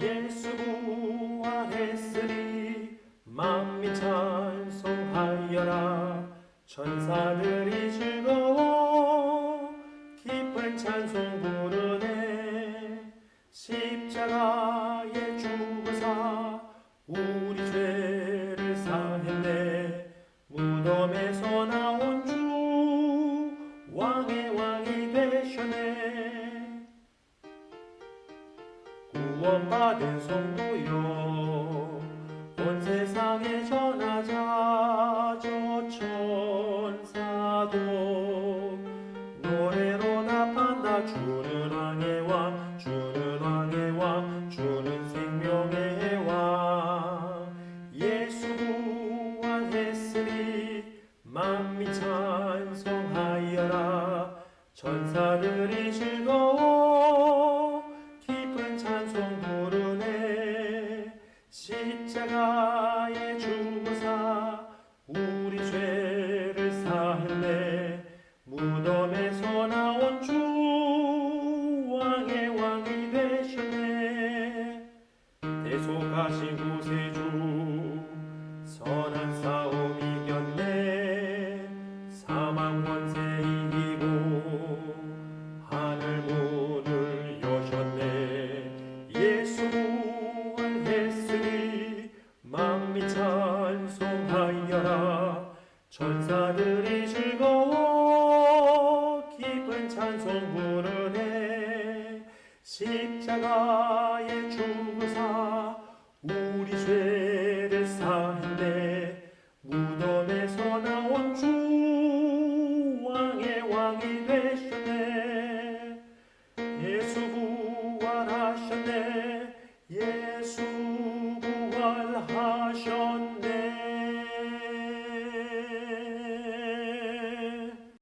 예수 부활했으니 만민 찬송하여라. 천사들이 즐거워 기쁜 찬송 부르네. 십자가에 죽으사 우리 죄를 사했네. 무덤에서 나 구원 받은 성도여 온 세상에 전하자 저 천사도. 노래로 답한다 주는 왕의 왕 주는 왕의 왕 주는 생명의 왕. 예수 부활했으니 만민 찬송하여라. 천사들이 즐거워 십자가에 죽으사 우리 죄를 사했네. 무덤에서 나온 주 왕의 왕이 되셨네. 대속하신 구세주 선한 싸움 이겼네. 사망 권세 천사들이 즐거워 기쁜 찬송 부르네. 십자가에 죽으사 우리 죄를 사했네 무덤에서 나온 주 왕의 왕이 되셨네. 예수 부활하셨네. 예수